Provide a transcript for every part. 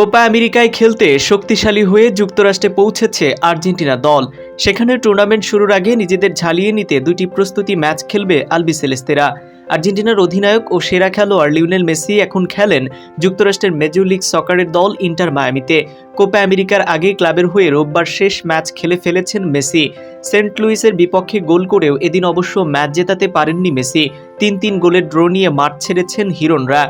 Copa আমেরিকায় খেলতে শক্তিশালী হয়ে যুক্তরাষ্ট্রে পৌঁছেছে আর্জেন্টিনা দল। সেখানে টুর্নামেন্ট শুরুর আগে নিজেদের ঝালিয়ে নিতে দুটি প্রস্তুতি ম্যাচ খেলবে আলবি সেলেস্তেরা। আর্জেন্টিনার অধিনায়ক ও সেরা খেলোয়াড় লিওনেল মেসি এখন খেলেন যুক্তরাষ্ট্রের মেজর লিগ সকারের দল ইন্টার মায়ামিতে। কোপা আমেরিকার আগে ক্লাবের হয়ে রোববার শেষ ম্যাচ খেলে ফেলেছেন মেসি। সেন্ট লুইসের বিপক্ষে গোল করেও এদিন অবশ্য ম্যাচ জেতাতে পারেননি মেসি। তিন তিন গোলের ড্র নিয়ে মাঠ ছেড়েছেন হিরনরা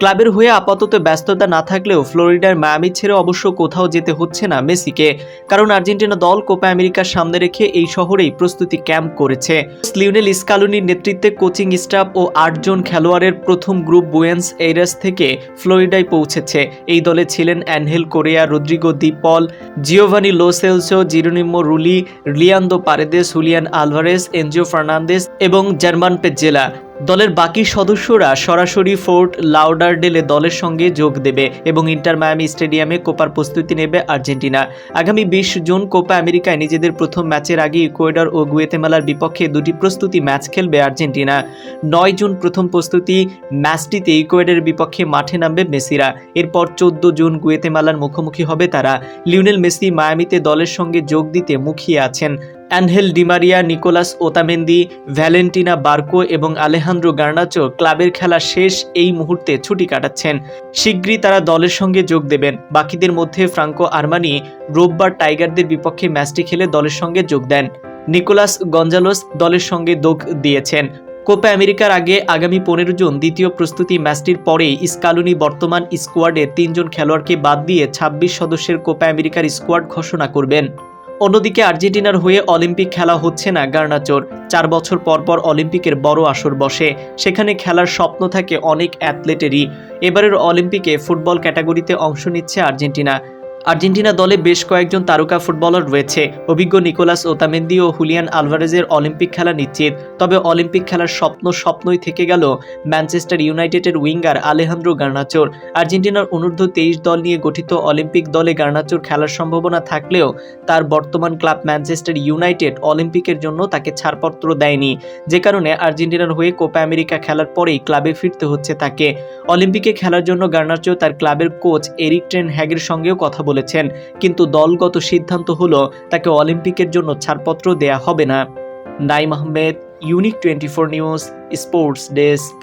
ক্লাবের হয়ে আপাতত ব্যস্ততা না থাকলেও ফ্লোরিডার মায়ামি ছেড়ে অবশ্য কোথাও যেতে হচ্ছে না মেসিকে, কারণ আর্জেন্টিনা দল কোপা আমেরিকার সামনে রেখে এই শহরেই প্রস্তুতি ক্যাম্প করেছে। লিওনেল ইস্কালুনির নেতৃত্বে কোচিং স্টাফ ও আটজন খেলোয়াড়ের প্রথম গ্রুপ বুয়েন্স এইরাস থেকে ফ্লোরিডায় পৌঁছেছে। এই দলে ছিলেন Angel Correa Rodrigo De Paul Giovani Lo Celso Geronimo Rulli, Leandro Paredes, Julian Alvarez, Enzo Fernandez এবং জার্মান পেজেলা। দলের বাকি সদস্যরা সরাসরি ফোর্ট লাউডারডেলে দলের সঙ্গে যোগ দেবে এবং ইন্টার মায়ামি স্টেডিয়ামে কোপার প্রস্তুতি নেবে আর্জেন্টিনা। আগামী বিশ জুন কোপা আমেরিকায় নিজেদের প্রথম ম্যাচের আগে ইকুয়েডর ও গুয়েতেমালার বিপক্ষে দুটি প্রস্তুতি ম্যাচ খেলবে আর্জেন্টিনা। নয় জুন প্রথম প্রস্তুতি ম্যাচটিতে ইকুয়েডরের বিপক্ষে মাঠে নামবে মেসিরা। এরপর চোদ্দ জুন গুয়েতেমালার মুখোমুখি হবে তারা। লিওনেল মেসি মায়ামিতে দলের সঙ্গে যোগ দিতে মুখিয়ে আছেন। Angel Di Maria Nicolas Otamendi, Valentina Barco এবং আলেহান্দ্রো গার্নাচো ক্লাবের খেলা শেষ এই মুহূর্তে ছুটি কাটাচ্ছেন। শীঘ্রই তারা দলের সঙ্গে যোগ দেবেন। বাকিদের মধ্যে ফ্রাঙ্কো আরমানি রোববার টাইগারদের বিপক্ষে ম্যাচটি খেলে দলের সঙ্গে যোগ দেন। নিকোলাস গঞ্জালোস দলের সঙ্গে যোগ দিয়েছেন। কোপা আমেরিকার আগে আগামী পনেরো জুন দ্বিতীয় প্রস্তুতি ম্যাচটির পরেই ইস্কালুনি বর্তমান স্কোয়াডে তিনজন খেলোয়াড়কে বাদ দিয়ে ছাব্বিশ সদস্যের কোপা আমেরিকার স্কোয়াড ঘোষণা করবেন। অন্যদিকে আর্জেন্টিনার হয়ে অলিম্পিক খেলা হচ্ছে না গার্নাচোর। চার বছর পরপর পর অলিম্পিকের বড় আসর বসে। সেখানে খেলার স্বপ্ন থাকে অনেক অ্যাথলেটেরই। এবারের অলিম্পিকে ফুটবল ক্যাটাগরিতে অংশ নিচ্ছে আর্জেন্টিনা। আর্জেন্টিনা দলে বেশ কয়েকজন তারকা ফুটবলার রয়েছে। অভিজ্ঞ নিকোলাস ওতামেন্দি ও হুলিয়ান আলভারেজের অলিম্পিক খেলা নিশ্চিত। তবে অলিম্পিক খেলার স্বপ্ন স্বপ্নই থেকে গেল ম্যানচেস্টার ইউনাইটেডের উইঙ্গার আলেহান্দ্রো গার্নাচোর। আর্জেন্টিনার অনূর্ধ্ব তেইশ দল নিয়ে গঠিত অলিম্পিক দলে গার্নাচোর খেলার সম্ভাবনা থাকলেও তার বর্তমান ক্লাব ম্যানচেস্টার ইউনাইটেড অলিম্পিকের জন্য তাকে ছাড়পত্র দেয়নি। যে কারণে আর্জেন্টিনার হয়ে কোপা আমেরিকা খেলার পরেই ক্লাবে ফিরতে হচ্ছে তাকে। অলিম্পিকে খেলার জন্য গার্নাচো তার ক্লাবের কোচ এরিক ট্রেন হ্যাগের সঙ্গেও কথা বলেছেন, কিন্তু দলগত সিদ্ধান্ত হলো তাকে অলিম্পিকের জন্য ছাড়পত্র দেয়া হবে না। Naim Ahmed unique twenty four news sports desk